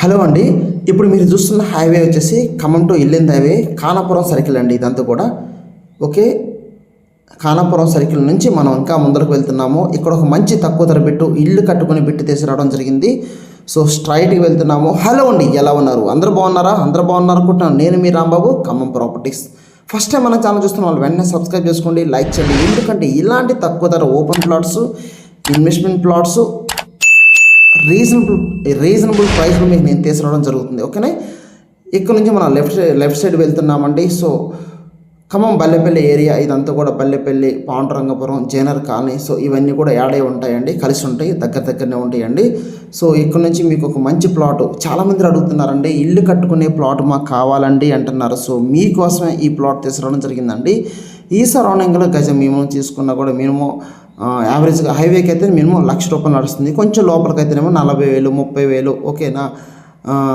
Hello అండి ఇప్పుడు మీరు చూస్తున్న హైవే వచ్చేసి Khammam to Yellandu highway Kanapuram circle అండి ఇదంతా కూడా. ఓకే కానాపురం సర్కిల్ నుంచి మనం ఇంకా ముందరకు వెళ్తున్నాము. ఇక్కడ ఒక మంచి తక్కువ ధర పెట్టు ఇల్లు కట్టుకుని బిట్టు తీసుకురావడం జరిగింది. సో స్ట్రైట్కి వెళ్తున్నాము. హలో అండి ఎలా ఉన్నారు? అందరు బాగున్నారా? అందరు బాగున్నారు అనుకుంటున్నాను. నేను మీ Rambabu Khammam properties. First time మన ఛానల్ చూస్తున్న వాళ్ళు వెంటనే సబ్స్క్రైబ్ చేసుకోండి లైక్ చేయండి. ఎందుకంటే ఇలాంటి తక్కువ ధర open plots investment plots reasonable reasonable ప్రైస్లో మీకు నేను తీసుకురావడం జరుగుతుంది ఓకేనా ఇక్కడ నుంచి మనం లెఫ్ట్ లెఫ్ట్ సైడ్ వెళ్తున్నామండి. సో ఖమ్మం బల్లెపల్లి ఏరియా ఇదంతా కూడా బల్లెపల్లి పాండురంగపురం జైనర్ కాలనీ. సో ఇవన్నీ కూడా యాడే ఉంటాయండి కలిసి ఉంటాయి దగ్గర దగ్గరనే ఉంటాయండి. సో ఇక్కడ నుంచి మీకు ఒక మంచి ప్లాట్ చాలామంది అడుగుతున్నారండి ఇల్లు కట్టుకునే ప్లాట్ మాకు కావాలండి అంటున్నారు. సో మీకోసమే ఈ ప్లాట్ తీసుకురావడం జరిగిందండి. ఈ సరౌండింగ్లో గజం మినిమం తీసుకున్నా కూడా మినిమం యావరేజ్గా హైవేకి అయితే మినిమం లక్ష రూపాయలు నడుస్తుంది. కొంచెం లోపలికి అయితేనేమో నలభై వేలు ముప్పై వేలు ఓకేనా?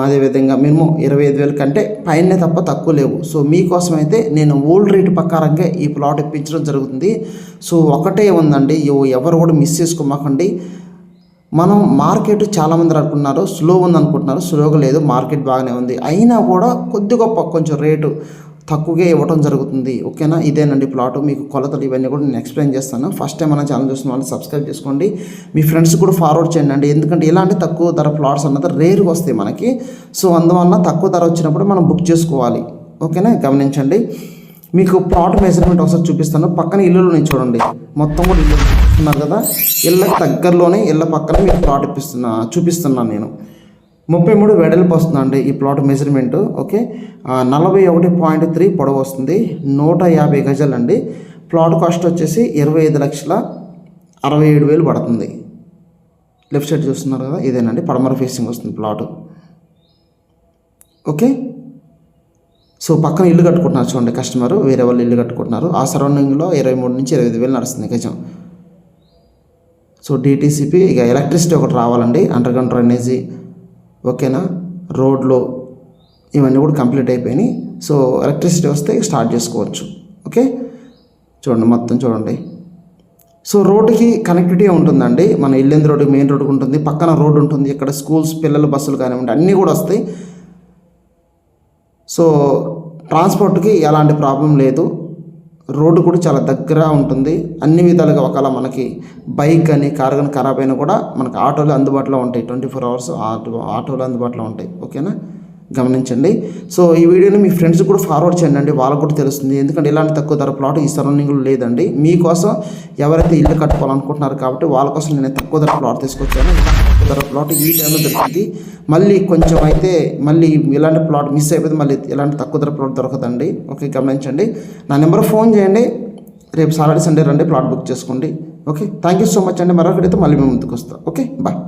అదేవిధంగా మినిమం ఇరవై ఐదు వేల కంటే పైన తప్ప తక్కువ లేవు. సో మీకోసం అయితే నేను ఓల్డ్ రేట్ ప్రకారంగా ఈ ప్లాట్ ఇప్పించడం జరుగుతుంది. సో ఒకటే ఉందండి ఎవరు కూడా మిస్ చేసుకోమాకండి. మనం మార్కెట్ చాలామంది అనుకుంటున్నారు స్లో ఉంది అనుకుంటున్నారు స్లోగా లేదు మార్కెట్ బాగానే ఉంది. అయినా కూడా కొద్ది గొప్ప కొంచెం రేటు తక్కువగా ఇవ్వడం జరుగుతుంది. ఓకేనా? ఇదేనండి ప్లాట్. మీకు కొలతలు ఇవన్నీ కూడా నేను ఎక్స్ప్లెయిన్ చేస్తాను. ఫస్ట్ టైం మన ఛానల్ చూస్తున్న వాళ్ళు సబ్స్క్రైబ్ చేసుకోండి. మీ ఫ్రెండ్స్ కూడా ఫార్వర్డ్ చేయండి అండి. ఎందుకంటే ఇలాంటి తక్కువ ధర ప్లాట్స్ అన్నది రేరుగా వస్తాయి మనకి. సో అందువల్ల తక్కువ ధర వచ్చినప్పుడు మనం బుక్ చేసుకోవాలి. ఓకేనా? గమనించండి. మీకు ప్లాట్ మెజర్మెంట్ ఒకసారి చూపిస్తాను. పక్కన ఇల్లులోనే చూడండి. మొత్తం కూడా ఇల్లు చూస్తున్నారు కదా. ఇళ్ళకి దగ్గరలోనే ఇళ్ళ పక్కన మీకు ప్లాట్ ఇప్పిస్తున్నా చూపిస్తున్నాను నేను. ముప్పై మూడు వెడల్పు వస్తుందండి ఈ ప్లాట్ మెజర్మెంట్ ఓకే? నలభై ఒకటి పాయింట్ త్రీ పొడవు వస్తుంది నూట యాభై గజాలండి. ప్లాట్ కాస్ట్ వచ్చేసి ఇరవై ఐదు లక్షల అరవై ఏడు వేలు పడుతుంది. లెఫ్ట్ సైడ్ చూస్తున్నారు కదా ఇదేనండి పడమర ఫేసింగ్ వస్తుంది ప్లాట్. ఓకే? సో పక్కన ఇల్లు కట్టుకుంటున్నారు చూడండి కస్టమర్ వేరే వాళ్ళు ఇల్లు కట్టుకుంటున్నారు. ఆ సరౌండింగ్లో ఇరవై మూడు నుంచి ఇరవై ఐదు వేలు నడుస్తుంది గజం. సో డిటీసీపీ ఇక ఎలక్ట్రిసిటీ ఒకటి రావాలండి అండర్ గ్రౌండ్ డ్రైనేజీ ఓకేనా? రోడ్లు ఇవన్నీ కూడా కంప్లీట్ అయిపోయినాయి. సో ఎలక్ట్రిసిటీ వస్తే స్టార్ట్ చేసుకోవచ్చు. ఓకే? చూడండి మొత్తం చూడండి. సో రోడ్డుకి కనెక్టివిటీ ఉంటుందండి. మన ఇల్లెందు రోడ్డు మెయిన్ రోడ్డుకి ఉంటుంది. పక్కన రోడ్డు ఉంటుంది. ఇక్కడ స్కూల్స్ పిల్లల బస్సులు కానివ్వండి అన్నీ కూడా వస్తాయి. సో ట్రాన్స్పోర్ట్కి ఎలాంటి ప్రాబ్లం లేదు. రోడ్డు కూడా చాలా దగ్గర ఉంటుంది. అన్ని విధాలుగా ఒకవేళ మనకి బైక్ కానీ కార్ కానీ ఖరాబ్ అయినా కూడా మనకి ఆటోలు అందుబాటులో ఉంటాయి. ట్వంటీ ఫోర్ అవర్స్ ఆటో ఆటోలు అందుబాటులో ఉంటాయి. ఓకేనా? గమనించండి. సో ఈ వీడియోని మీ ఫ్రెండ్స్ కూడా ఫార్వర్డ్ చేయండి వాళ్ళకు కూడా తెలుస్తుంది. ఎందుకంటే ఇలాంటి తక్కువ ధర ప్లాట్ ఈ సరౌండింగ్లో లేదండి. మీకోసం ఎవరైతే ఇల్లు కట్టుకోవాలనుకుంటున్నారు కాబట్టి వాళ్ళ కోసం నేను తక్కువ ధర ప్లాట్ తీసుకొచ్చాను. తక్కువ ధర ప్లాట్ ఈ టైంలో దొరుకుతుంది మళ్ళీ కొంచెం అయితే మళ్ళీ ఇలాంటి ప్లాట్ మిస్ అయిపోతే మళ్ళీ ఇలాంటి తక్కువ ధర ప్లాట్ దొరకదండి. ఓకే గమనించండి. నా నెంబర్ ఫోన్ చేయండి. రేపు సాటర్డే సండే రండి ప్లాట్ బుక్ చేసుకోండి. Okay thank you so much అండి. మరొకటైతే మళ్ళీ మేము ముందుకు వస్తాం. Okay bye.